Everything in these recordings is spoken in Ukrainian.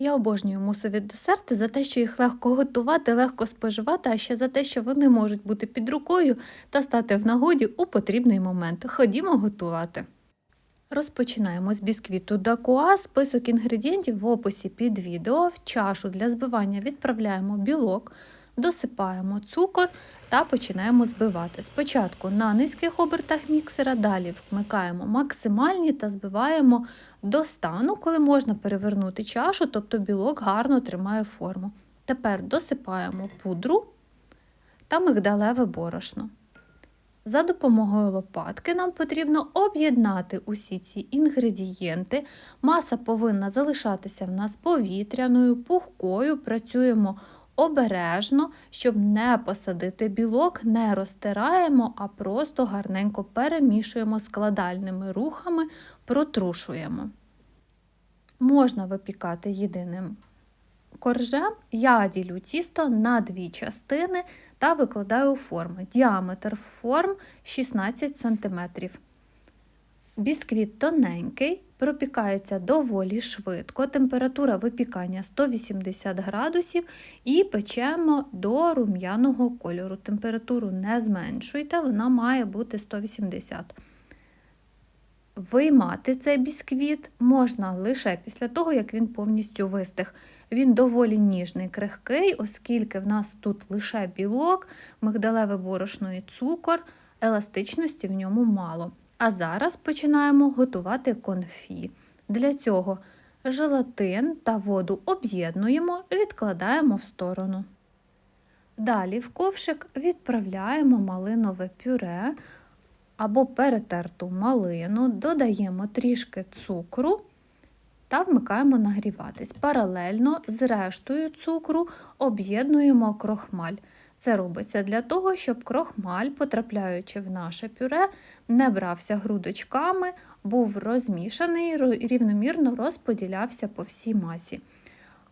Я обожнюю мусові десерти за те, що їх легко готувати, легко споживати, а ще за те, що вони можуть бути під рукою та стати в нагоді у потрібний момент. Ходімо готувати. Розпочинаємо з бісквіту Дакуа. Список інгредієнтів в описі під відео. В чашу для збивання відправляємо білок, досипаємо цукор та починаємо збивати. Спочатку на низьких обертах міксера, далі вмикаємо максимальні та збиваємо до стану, коли можна перевернути чашу, тобто білок гарно тримає форму. Тепер досипаємо пудру та мигдалеве борошно. За допомогою лопатки нам потрібно об'єднати усі ці інгредієнти. Маса повинна залишатися в нас повітряною, пухкою. Працюємо обережно, щоб не посадити білок, не розтираємо, а просто гарненько перемішуємо складальними рухами, протрушуємо. Можна випікати єдиним коржем. Я ділю тісто на дві частини та викладаю форми. Діаметр форм 16 см. Бісквіт тоненький, пропікається доволі швидко. Температура випікання 180 градусів і печемо до рум'яного кольору. Температуру не зменшуйте, вона має бути 180. Виймати цей бісквіт можна лише після того, як він повністю вистиг. Він доволі ніжний, крихкий, оскільки в нас тут лише білок, мигдалеве борошно і цукор, еластичності в ньому мало. А зараз починаємо готувати конфі. Для цього желатин та воду об'єднуємо, відкладаємо в сторону. Далі в ковшик відправляємо малинове пюре або перетерту малину, додаємо трішки цукру та вмикаємо нагріватись. Паралельно з рештою цукру об'єднуємо крохмаль. Це робиться для того, щоб крохмаль, потрапляючи в наше пюре, не брався грудочками, був розмішаний, рівномірно розподілявся по всій масі.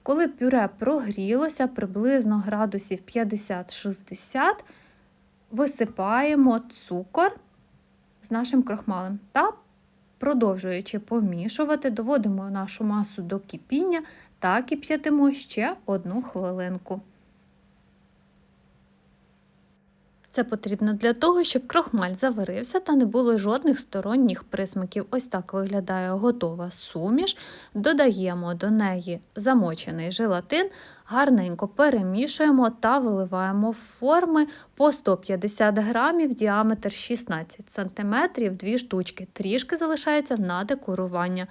Коли пюре прогрілося приблизно градусів 50-60, висипаємо цукор з нашим крохмалем та, продовжуючи помішувати, доводимо нашу масу до кипіння та кип'ятимо ще одну хвилинку. Це потрібно для того, щоб крохмаль заварився та не було жодних сторонніх присмаків. Ось так виглядає готова суміш. Додаємо до неї замочений желатин, гарненько перемішуємо та виливаємо в форми по 150 грамів, діаметр 16 см, дві штучки. Трішки залишається на декорування.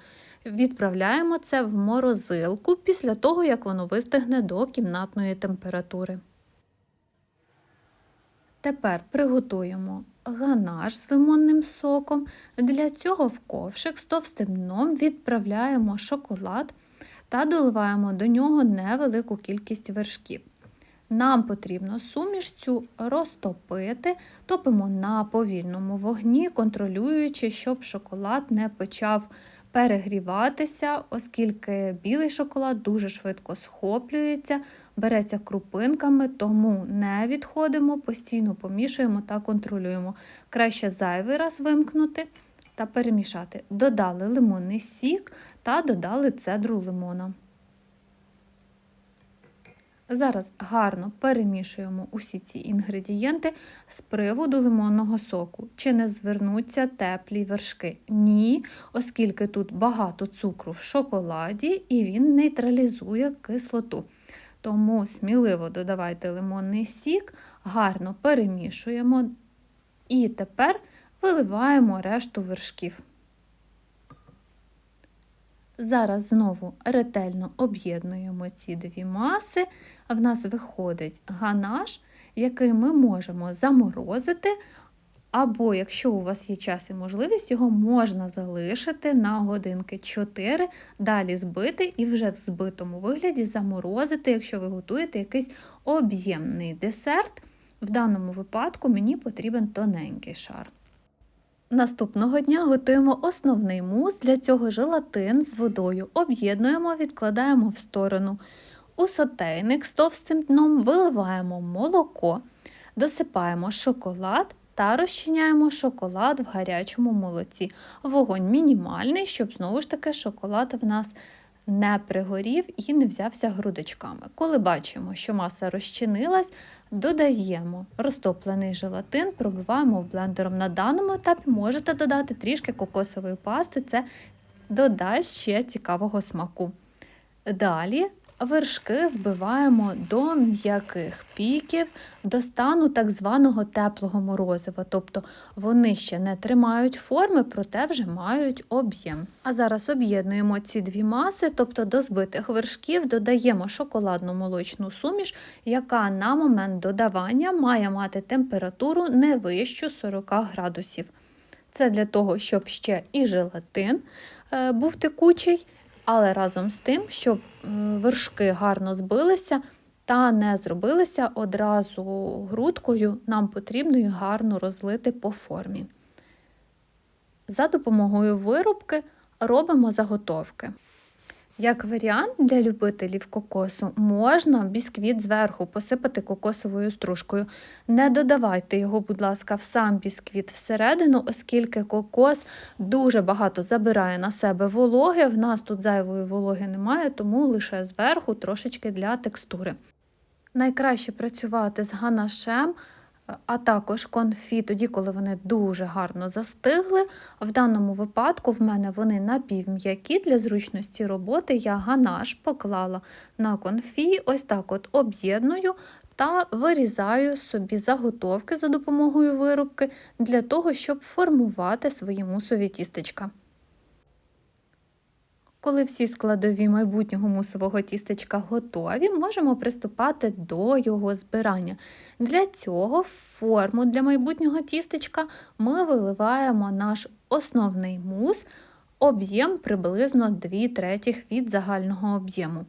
Відправляємо це в морозилку після того, як воно вистигне до кімнатної температури. Тепер приготуємо ганаш з лимонним соком. Для цього в ковшик з товстим дном відправляємо шоколад та доливаємо до нього невелику кількість вершків. Нам потрібно суміш цю розтопити, топимо на повільному вогні, контролюючи, щоб шоколад не почав перегріватися, оскільки білий шоколад дуже швидко схоплюється, береться крупинками, тому не відходимо, постійно помішуємо та контролюємо. Краще зайвий раз вимкнути та перемішати. Додали лимонний сік та додали цедру лимона. Зараз гарно перемішуємо усі ці інгредієнти з приводу лимонного соку. Чи не звернуться теплі вершки? Ні, оскільки тут багато цукру в шоколаді і він нейтралізує кислоту. Тому сміливо додавайте лимонний сік, гарно перемішуємо і тепер виливаємо решту вершків. Зараз знову ретельно об'єднуємо ці дві маси, а в нас виходить ганаш, який ми можемо заморозити, або, якщо у вас є час і можливість, його можна залишити на годинки 4, далі збити і вже в збитому вигляді заморозити, якщо ви готуєте якийсь об'ємний десерт. В даному випадку мені потрібен тоненький шар. Наступного дня готуємо основний мус, для цього желатин з водою. Об'єднуємо, відкладаємо в сторону. У сотейник з товстим дном виливаємо молоко, досипаємо шоколад та розчиняємо шоколад в гарячому молоці. Вогонь мінімальний, щоб знову ж таки шоколад в нас не пригорів і не взявся грудочками. Коли бачимо, що маса розчинилась, додаємо розтоплений желатин, пробиваємо блендером. На даному етапі можете додати трішки кокосової пасти, це додасть ще цікавого смаку. Далі вершки збиваємо до м'яких піків, до стану так званого теплого морозива, тобто вони ще не тримають форми, проте вже мають об'єм. А зараз об'єднуємо ці дві маси, тобто до збитих вершків додаємо шоколадну молочну суміш, яка на момент додавання має мати температуру не вищу 40 градусів. Це для того, щоб ще і желатин е, був текучий, але разом з тим, щоб е, вершки гарно збилися та не зробилися одразу грудкою, нам потрібно їх гарно розлити по формі. За допомогою вирубки робимо заготовки. Як варіант для любителів кокосу можна бісквіт зверху посипати кокосовою стружкою. Не додавайте його, будь ласка, в сам бісквіт всередину, оскільки кокос дуже багато забирає на себе вологи. В нас тут зайвої вологи немає, тому лише зверху трошечки для текстури. Найкраще працювати з ганашем, а також конфі, тоді, коли вони дуже гарно застигли. В даному випадку в мене вони напівм'які для зручності роботи. Я ганаш поклала на конфі, ось так от об'єдную та вирізаю собі заготовки за допомогою вирубки для того, щоб формувати свої мусові тістечка. Коли всі складові майбутнього мусового тістечка готові, можемо приступати до його збирання. Для цього форму для майбутнього тістечка ми виливаємо наш основний мус, об'єм приблизно 2 третіх від загального об'єму.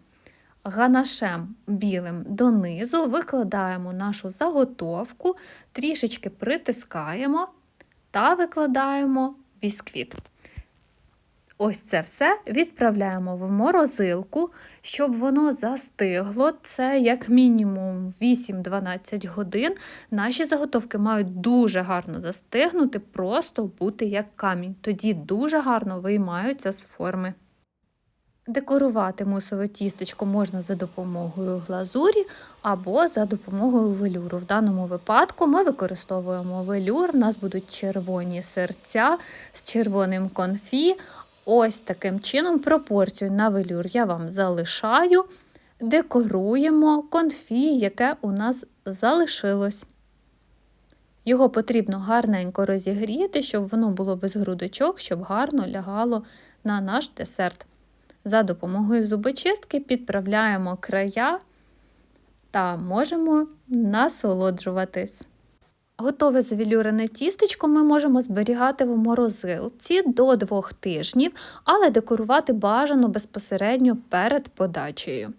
Ганашем білим донизу викладаємо нашу заготовку, трішечки притискаємо та викладаємо бісквіт. Ось це все відправляємо в морозилку, щоб воно застигло. Це як мінімум 8-12 годин. Наші заготовки мають дуже гарно застигнути, просто бути як камінь. Тоді дуже гарно виймаються з форми. Декорувати мусове тістечко можна за допомогою глазурі або за допомогою велюру. В даному випадку ми використовуємо велюр, у нас будуть червоні серця з червоним конфі. Ось таким чином пропорцію на велюр я вам залишаю, декоруємо конфі, яке у нас залишилось. Його потрібно гарненько розігріти, щоб воно було без грудочок, щоб гарно лягало на наш десерт. За допомогою зубочистки підправляємо края та можемо насолоджуватись. Готове завілюрене тістечко ми можемо зберігати в морозилці до 2 тижнів, але декорувати бажано безпосередньо перед подачею.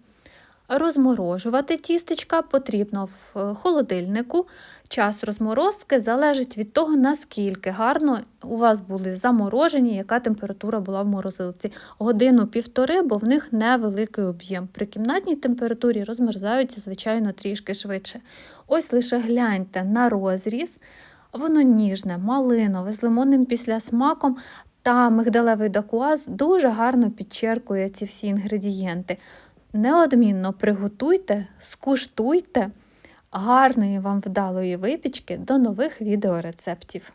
Розморожувати тістечка потрібно в е, холодильнику. Час розморозки залежить від того, наскільки гарно у вас були заморожені, яка температура була в морозилці. Годину-півтори, бо в них невеликий об'єм. При кімнатній температурі розмерзаються, звичайно, трішки швидше. Ось лише гляньте на розріз, воно ніжне, малинове, з лимонним післясмаком та мигдалевий дакуаз дуже гарно підчеркує ці всі інгредієнти. Неодмінно приготуйте, скуштуйте. Гарної вам вдалої випічки до нових відеорецептів!